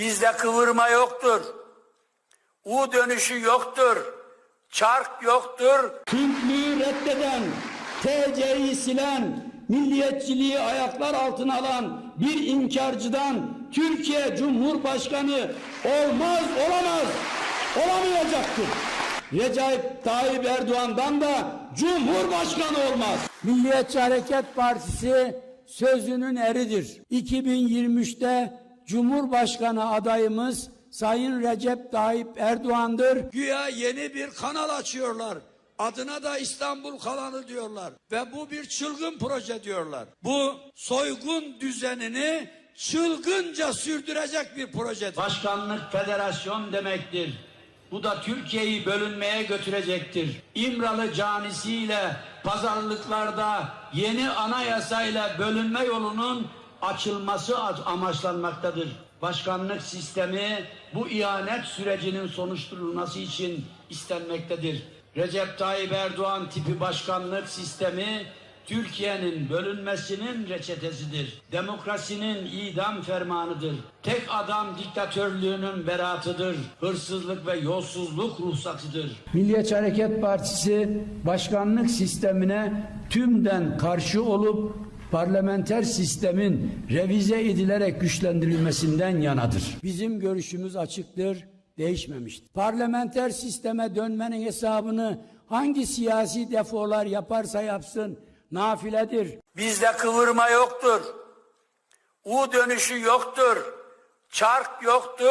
Bizde kıvırma yoktur. U dönüşü yoktur. Çark yoktur. Türklüğü reddeden, TC'yi silen, milliyetçiliği ayaklar altına alan bir inkarcıdan Türkiye Cumhurbaşkanı olmaz, olamaz, olamayacaktır. Recep Tayyip Erdoğan'dan da Cumhurbaşkanı olmaz. Milliyetçi Hareket Partisi sözünün eridir. 2023'te Cumhurbaşkanı adayımız Sayın Recep Tayyip Erdoğan'dır. Güya yeni bir kanal açıyorlar. Adına da İstanbul kanalı diyorlar. Ve bu bir çılgın proje diyorlar. Bu soygun düzenini çılgınca sürdürecek bir projedir. Başkanlık federasyon demektir. Bu da Türkiye'yi bölünmeye götürecektir. İmralı canisiyle pazarlıklarda yeni anayasayla bölünme yolunun açılması amaçlanmaktadır. Başkanlık sistemi bu ihanet sürecinin sonuçlanması için istenmektedir. Recep Tayyip Erdoğan tipi başkanlık sistemi Türkiye'nin bölünmesinin reçetesidir. Demokrasinin idam fermanıdır. Tek adam diktatörlüğünün beratıdır. Hırsızlık ve yolsuzluk ruhsatıdır. Milliyetçi Hareket Partisi başkanlık sistemine tümden karşı olup parlamenter sistemin revize edilerek güçlendirilmesinden yanadır. Bizim görüşümüz açıktır, değişmemiştir. Parlamenter sisteme dönmenin hesabını hangi siyasi defolar yaparsa yapsın nafiledir. Bizde kıvırma yoktur. U dönüşü yoktur. Çark yoktur.